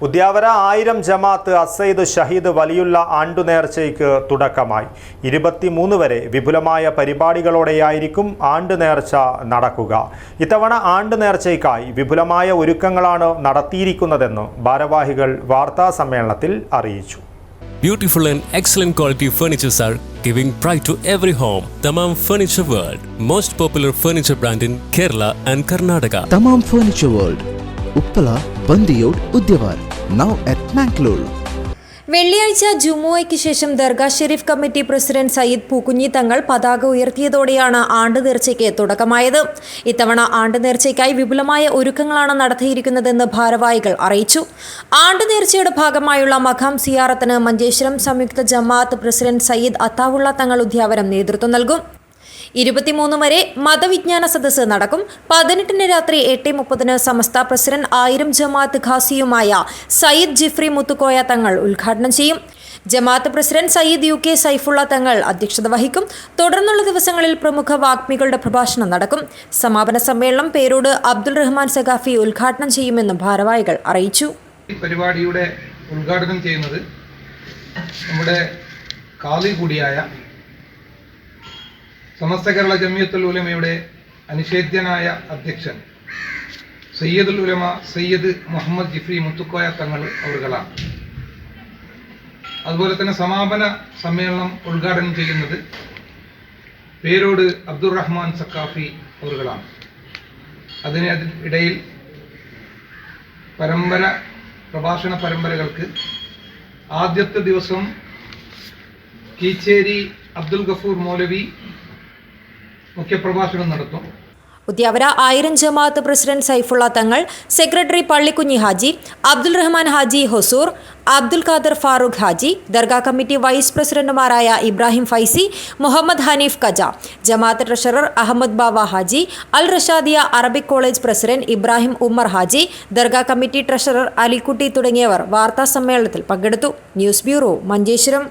ഉദ്യാവര ആയിരം ജമാഅത്ത് അസൈദ് ഷഹീദ് വലിയുള്ള ആണ്ടു നേർച്ചയ്ക്ക് തുടക്കമായി ഇരുപത്തിമൂന്ന് വരെ വിപുലമായ പരിപാടികളോടെയായിരിക്കും ആണ്ടുനേർച്ച നടക്കുക ഇത്തവണ ആണ്ടുനേർച്ചയ്ക്കായി വിപുലമായ ഒരുക്കങ്ങളാണ് നടത്തിയിരിക്കുന്നതെന്ന് ഭാരവാഹികൾ വാർത്താ സമ്മേളനത്തിൽ അറിയിച്ചു beautiful and excellent quality furnitures are giving pride to every home. Tamam Furniture World, most popular furniture brand in Kerala and Karnataka. Tamam furniture world Uppala Bandiyod Udyavar. Now at Mangalore വെള്ളിയാഴ്ച ജുമുവയ്ക്ക് ശേഷം ദർഗാ ഷെരീഫ് committee president Sayyid Pookunhi Thangal പതാക ഉയർത്തിയതോടെയാണ് ആണ്ട് നേർച്ചയ്ക്ക് തുടക്കമായത്. ഇത്തവണ ആണ്ട് നേർച്ചയ്ക്കായി വിപുലമായ ഒരുക്കങ്ങളാണ് നടത്തിയിരിക്കുന്നതെന്ന് ഭാരവാഹികൾ അറിയിച്ചു. ആണ്ട് നേർച്ചയുടെ ഭാഗമായുള്ള മഖാം സിയാറത്തിന് മഞ്ചേശ്വരം സംയുക്ത ജമാഅത്ത് പ്രസിഡന്റ് സയ്യിദ് അത്താവുള്ള തങ്ങൾ ഉദ്യാവനം നേതൃത്വം നൽകും. ഇരുപത്തിമൂന്ന് വരെ മതവിജ്ഞാന സദസ് നടക്കും. പതിനെട്ടിന് രാത്രി എട്ട് മുപ്പതിന് സമസ്ത പ്രസിഡന്റ് ആയിരം ജമാഅത്ത് ഖാസിയുമായ സയ്യിദ് ജിഫ്രി മുത്തുക്കോയ തങ്ങൾ ഉദ്ഘാടനം ചെയ്യും. ജമാഅത്ത് president Sayyid U K Saifulla Thangal അധ്യക്ഷത വഹിക്കും. തുടർന്നുള്ള ദിവസങ്ങളിൽ പ്രമുഖ വാഗ്മികളുടെ പ്രഭാഷണം നടക്കും. സമാപന സമ്മേളനം പേരോട് അബ്ദുൾ റഹ്മാൻ സഖാഫി ഉദ്ഘാടനം ചെയ്യുമെന്നും ഭാരവാഹികൾ അറിയിച്ചു. പരിപാടിയുടെ ഉദ്ഘാടനം ചെയ്യുന്നത് നമ്മുടെ കാളി കൂടിയായ സമസ്ത കേരള ജമിയത്തുൽ ഉലമയുടെ അനിഷേധ്യനായ അധ്യക്ഷൻ സയ്യദുൽ ഉലമ സയ്യദ് മുഹമ്മദ് ജിഫ്രി മുത്തുക്കോയ തങ്ങൾ അവർകളാണ്. അതുപോലെ തന്നെ സമാപന സമ്മേളനം ഉദ്ഘാടനം ചെയ്യുന്നത് പേരോട് അബ്ദുറഹ്മാൻ സക്കാഫി അവരുകളാണ് അതിന് ഇടയിൽ പരമ്പര പ്രഭാഷണ പരമ്പരകൾക്ക് ആദ്യത്തെ ദിവസം കീച്ചേരി അബ്ദുൽ ഗഫൂർ മൗലവി മുഖ്യപ്രഭാഷണം നടത്തും. ഉദ്യാവര ആയിരം ജമാഅത്ത് പ്രസിഡന്റ് സൈഫുള്ള തങ്ങൾ സെക്രട്ടറി പള്ളിക്കുഞ്ഞി ഹാജി അബ്ദുൽ റഹ്മാൻ ഹാജി ഹൊസൂർ അബ്ദുൽ ഖാദർ ഫാറൂഖ് ഹാജി ദർഗാ കമ്മിറ്റി വൈസ് പ്രസിഡന്റുമാരായ ഇബ്രാഹിം ഫൈസി മുഹമ്മദ് ഹനീഫ് കജ ജമാഅത്ത് treasurer Ahmed Bava Haji Al Rashadia Arabic college president Ibrahim Ummer Haji dargah committee treasurer Alikutty തുടങ്ങിയവർ വാർത്താ സമ്മേളനത്തിൽ പങ്കെടുത്തു. News bureau Manjeshwaram.